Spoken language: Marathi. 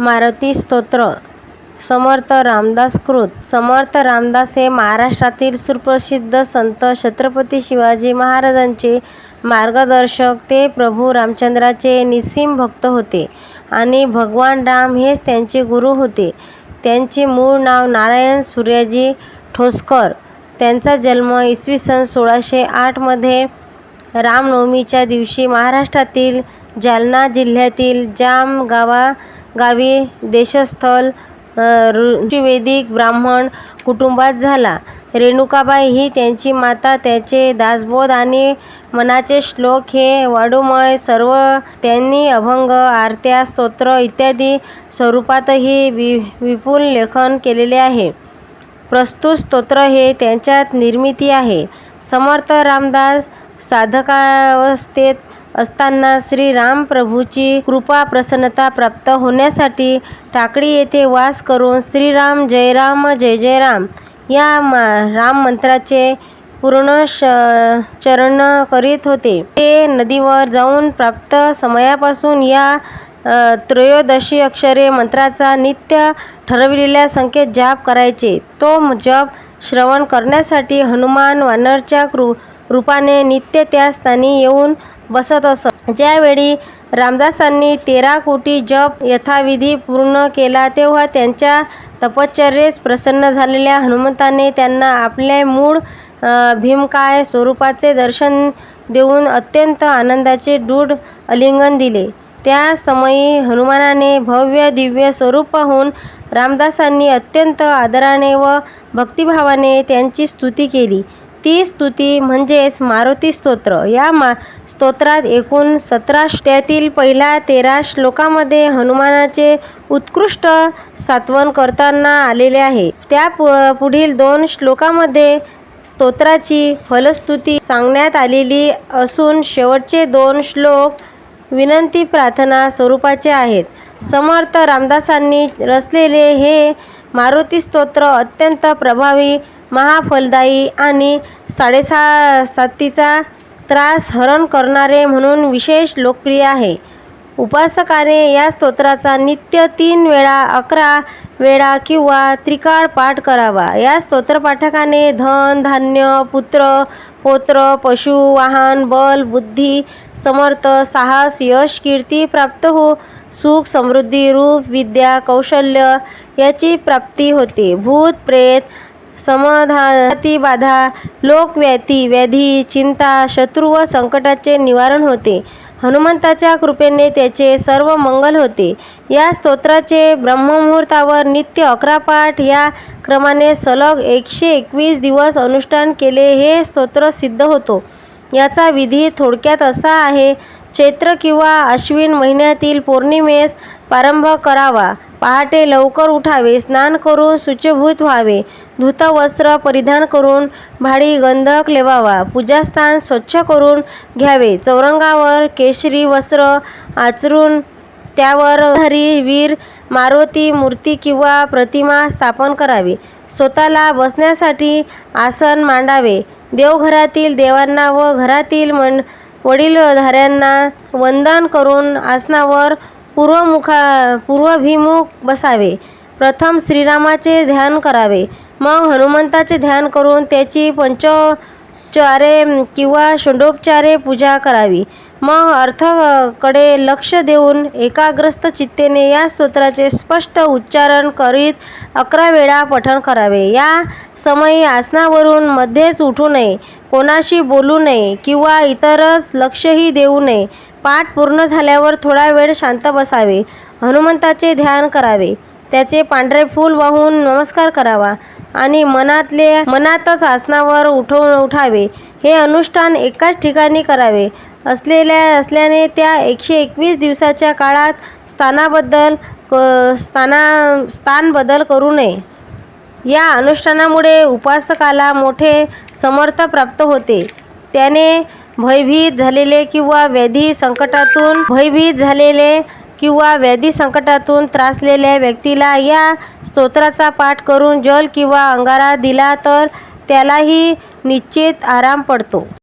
मारुती स्तोत्र. समर्थ रामदास कृत. समर्थ रामदास हे महाराष्ट्रातील सुप्रसिद्ध संत छत्रपती शिवाजी महाराजांचे मार्गदर्शक. ते प्रभू रामचंद्राचे निस्सीम भक्त होते आणि भगवान राम हेच त्यांचे गुरु होते. त्यांचे मूळ नाव नारायण सूर्याजी ठोसकर. त्यांचा जन्म इसवी सन सोळाशे आठमध्ये रामनवमीच्या दिवशी महाराष्ट्रातील जालना जिल्ह्यातील जाम गावा गावी देशस्थल ऋषिवेदिक ब्राह्मण कुटुंबात झाला. रेणुकाबाई ही त्यांची माता त्यांचे दासबोध आणि मनाचे श्लोक हे वाडूमय सर्व त्यांनी अभंग आरत्या स्तोत्र इत्यादी स्वरूपातही वि विपुल लेखन केलेले आहे. प्रस्तुत स्तोत्र हे त्यांच्यात निर्मिती आहे. समर्थ रामदास साधकावस्थेत असताना श्रीरामप्रभूची कृपा प्रसन्नता प्राप्त होण्यासाठी टाकळी येथे वास करून श्रीराम जय राम जय जय राम या मा राम मंत्राचे पूर्ण श चरण करीत होते. ते नदीवर जाऊन प्राप्त समयापासून या त्रयोदशी अक्षरे मंत्राचा नित्य ठरविलेल्या संख्येत जाप करायचे. तो जप श्रवण करण्यासाठी हनुमान वानरच्या कृ रूपाने नित्य त्या स्थानी येऊन बसत असत. ज्यावेळी रामदासांनी तेरा कोटी जप यथाविधी पूर्ण केला तेव्हा त्यांच्या तपश्चर्येस प्रसन्न झालेल्या हनुमंताने त्यांना आपले मूळ भीमकाय स्वरूपाचे दर्शन देऊन अत्यंत आनंदाचे दृढ अलिंगन दिले. त्या समयी हनुमानाने भव्य दिव्य स्वरूप पाहून रामदासांनी अत्यंत आदराने व भक्तिभावाने त्यांची स्तुती केली. ती स्तुती म्हणजेच मारुती स्तोत्र. या मा स्तोत्रात एकूण सतरा त्यातील पहिल्या तेरा श्लोकामध्ये हनुमानाचे उत्कृष्ट सात्वन करताना आलेले आहे. त्या पु पुढील दोन श्लोकामध्ये स्तोत्राची फलस्तुती सांगण्यात आलेली असून शेवटचे दोन श्लोक विनंती प्रार्थना स्वरूपाचे आहेत. समर्थ रामदासांनी रचलेले हे मारुती स्तोत्र अत्यंत प्रभावी महाफलदायी आणि साडेसा सातीचा त्रास हरण करणारे म्हणून विशेष लोकप्रिय आहे. उपासकाने या स्तोत्राचा नित्य तीन वेळा अकरा वेळा किंवा त्रिकाळ पाठ करावा. या स्तोत्रपाठकाने धन धान्य पुत्र पोत्र पशु वाहन बल बुद्धी समर्थ साहस यश कीर्ती प्राप्त हो. सुख समृद्धी रूप विद्या कौशल्य याची प्राप्ती होते. भूत प्रेत समाधाती बाधा लोकव्याधी व्याधी चिंता शत्रू व संकटाचे निवारण होते. हनुमंताच्या कृपेने त्याचे सर्व मंगल होते. या स्तोत्राचे ब्रह्ममुहूर्तावर नित्य अकरा पाठ या क्रमाने सलग एकशे एकवीस दिवस अनुष्ठान केले हे स्तोत्र सिद्ध होतो. याचा विधी थोडक्यात असा आहे चैत्र किंवा अश्विन महिन्यातील पौर्णिमेस प्रारंभ करावा. पहाटे लवकर उठावे स्नान करून शुचिभूत व्हावे. धूत वस्त्र परिधान करून भाडी गंधक लेवावा. पूजास्थान स्वच्छ करून घ्यावे. चौरंगावर केशरी वस्त्र आचरून त्यावर हरी वीर मारुती मूर्ती किंवा प्रतिमा स्थापन करावी. स्वतःला बसण्यासाठी आसन मांडावे. देवघरातील देवांना व घरातील मन वडीलधाऱ्यांना वंदन करून आसनावर पूर्वमुखा पूर्वाभिमुख बसावे. प्रथम श्रीरामाचे ध्यान करावे. मग हनुमंताचे ध्यान करून त्याची पंचोपचारे किंवा षोडोपचारे पूजा करावी. मग अर्थकडे लक्ष देऊन एकाग्रस्त चित्तेने या स्तोत्राचे स्पष्ट उच्चारण करीत अकरा वेळा पठण करावे. या समयी आसनावरून मध्येच उठू नये कोणाशी बोलू नये किंवा इतरच लक्षही देऊ नये. पाठ पूर्ण झाल्यावर थोडा वेळ शांत बसावे हनुमंताचे ध्यान करावे त्याचे पांढरे फूल वाहून नमस्कार करावा आणि मनातले मनातच आसनावर उठवून उठावे. हे अनुष्ठान एकाच ठिकाणी करावे. असलेल्या असल्याने त्या एकशे एकवीस दिवसाच्या काळात स्थानाबद्दल स्थाना स्थान बदल करू नये. या अनुष्ठानामुळे उपासकाला मोठे समर्थ प्राप्त होते. त्याने भयभीत झालेले किंवा व्याधी संकटातून भयभीत झालेले किंवा व्याधी संकटातून त्रासलेल्या व्यक्तीला या स्तोत्राचा पाठ करून जल किंवा अंगारा दिला तर त्यालाही निश्चित आराम पडतो.